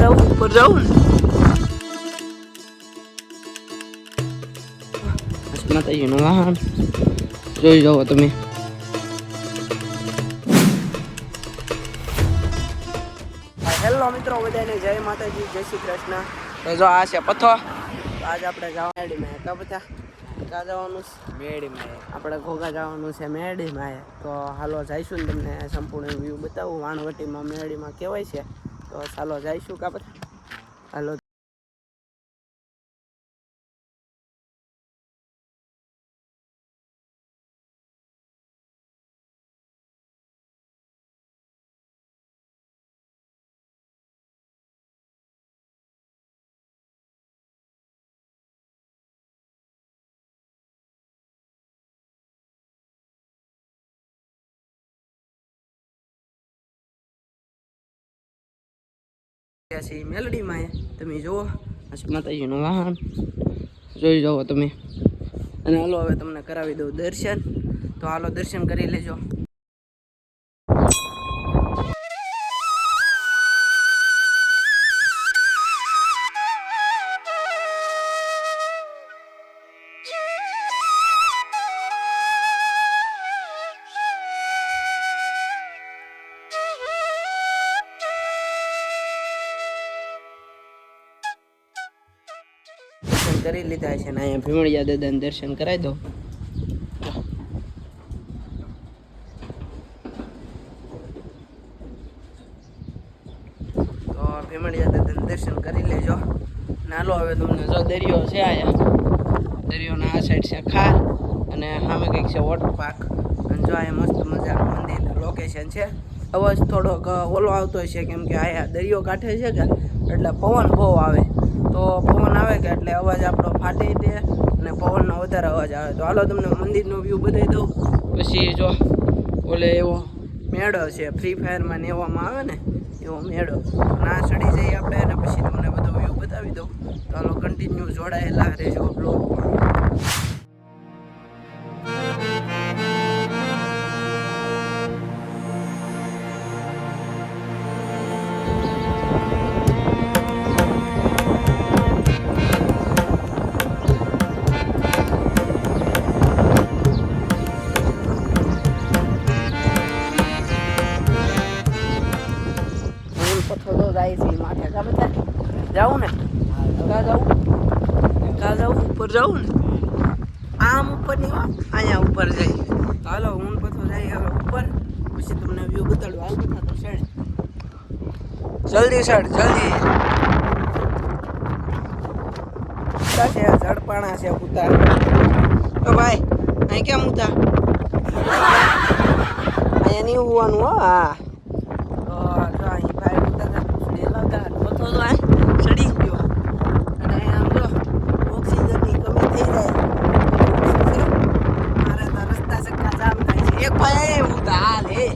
જાઉં ઉપર જાઉં ને. માતાજીનું વાહન. જોઈ જાઓ તમે. હેલો મિત્રો બધાને જય માતાજી જય શ્રી કૃષ્ણ. તો જો આ છે પથ્થો તો આજે આપણે જવા મેડીમાં તો બધા ક્યાં જવાનું છે? મેળીમાં. આપણે ઘોઘા જવાનું છે મેડીમાં તો હાલો જઈશું ને તમને સંપૂર્ણ વ્યૂ બતાવું. વાણવટીમાં મેડીમાં કહેવાય છે. તો ચાલો જઈશું કા બધા હાલો છીએ મેલડીમાં તમે જુઓ છે માતાજીનું વાહન. જોઈ જાઓ તમે. અને હાલો, હવે તમને કરાવી દઉં દર્શન. તો હાલો, દર્શન કરી લેજો. કરી લીધા છે ને અહીંયા ભીમળિયા દાદાને દર્શન કરાવી દો. તો ભીમળિયા દાદાને દર્શન કરી લેજો. નાલો હવે તમને જો દરિયો છે અહીંયા. દરિયોના આ સાઈડ છે ખાર અને સામે કંઈક છે વોટર પાર્ક અને જો અહીંયા મસ્ત મજાનું મંદિર લોકેશન છે. અવાજ થોડોક ઓલો આવતો હશે કેમ કે આયા દરિયો કાંઠે છે કે, એટલે પવન બહુ આવે. તો પવન આવે કે એટલે અવાજ આપણો ફાટી દે અને પવનનો વધારે અવાજ આવે. તો હાલો તમને મંદિરનો વ્યૂ બતાવી દઉં. પછી જો ઓલે એવો મેળો છે ફ્રી ફાયરમાં ને એવામાં આવે ને, એવો મેળો. ના ચડી જઈએ આપણે અને પછી તમને બધો વ્યૂ બતાવી દઉં. તો હાલો કન્ટિન્યુ જોડાયેલા રહેજો બ્લોગમાં ઉપર જવું ને, આમ ઉપર નહીં અહીંયા ઉપર જઈ તો હાલો હું પથ્થર જાય હવે ઉપર, પછી તમને વ્યૂ બતાડું. હાલ બધા તો શેડ જલ્દી શેડ જલ્દી. છે ઝડપાણા છે, ઉતાર. તો ભાઈ, અહીં કેમ ઉતા અહીંયા નહીં હોવાનું હો તો અહીં ભાઈ ઉતાર ચડી ગયો અને આમ જો ઓક્સિજનની કમી થઈ જાય મારે તો રસ્તા સક્કા જામ ભાઈ એ ઉતા હાલ બે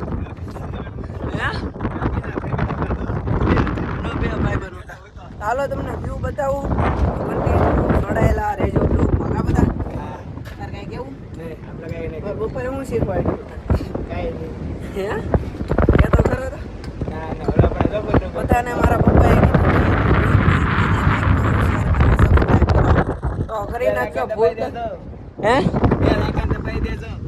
તમને વ્યૂ બતાવું જોડાયેલા રહેજો કા બધા તાર કાંઈ કેવું બપોરે હું શીખવાડ્યું હે કે તો ખરો તો બધાને મારા પપ્પાએ કીધું તો કરી નાખજો ભૂલતા હે આ તો ભૂલતા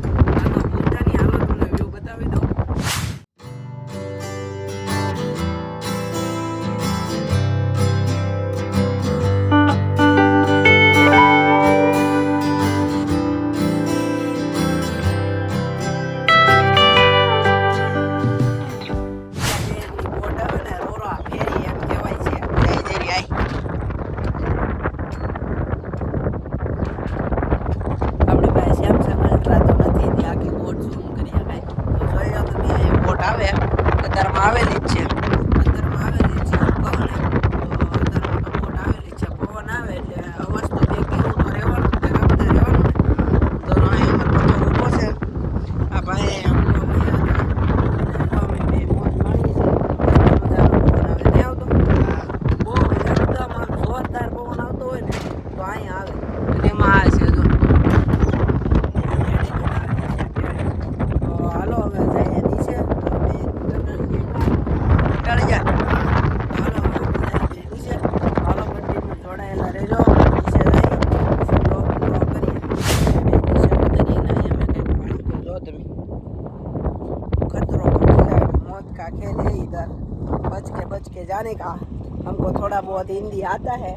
આવે, અંદરમાં આવેલી જ છે. અંદરમાં આવેલી છે પવન. આવેલી છે. પવન આવે એટલે અવાજ તો બે તો રહેવાનું જ બધા રહેવાનું તો અહીં અમારો પથ્થર ઊભો છે. આ ભાઈ પવન આવતો. હોય ને, તો અહીંયા આવે. એમાં આ છે बच के जाने का। हमको थोड़ा बहुत हिंदी आता है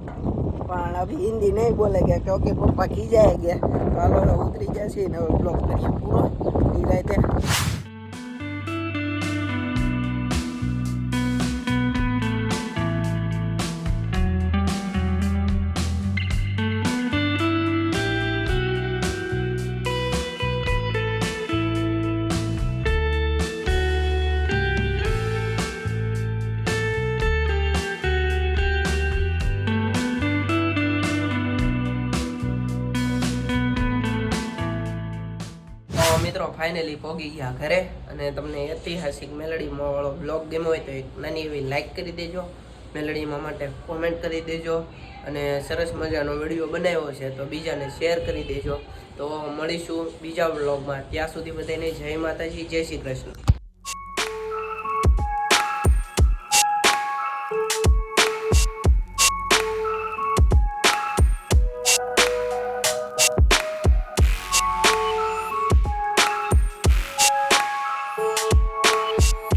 पर अभी हिंदी नहीं बोलेंगे क्योंकि वो की जाएगी तो अगर उतरी जैसे ही ना ब्लॉक करिए पूरा। नहीं रहते મિત્રો ફાઇનલી પહોંચી ગયા ઘરે અને તમને ઐતિહાસિક મેલડીમાં વાળો બ્લોગ ગમ્યો હોય તો એક નાની એવી લાઈક કરી દેજો. મેલડીમાં માટે કોમેન્ટ કરી દેજો અને સરસ મજાનો વીડિયો બનાવ્યો છે તો બીજાને શેર કરી દેજો. તો મળીશું બીજા બ્લોગમાં ત્યાં સુધી બધાને જય માતાજી, જય શ્રી કૃષ્ણ.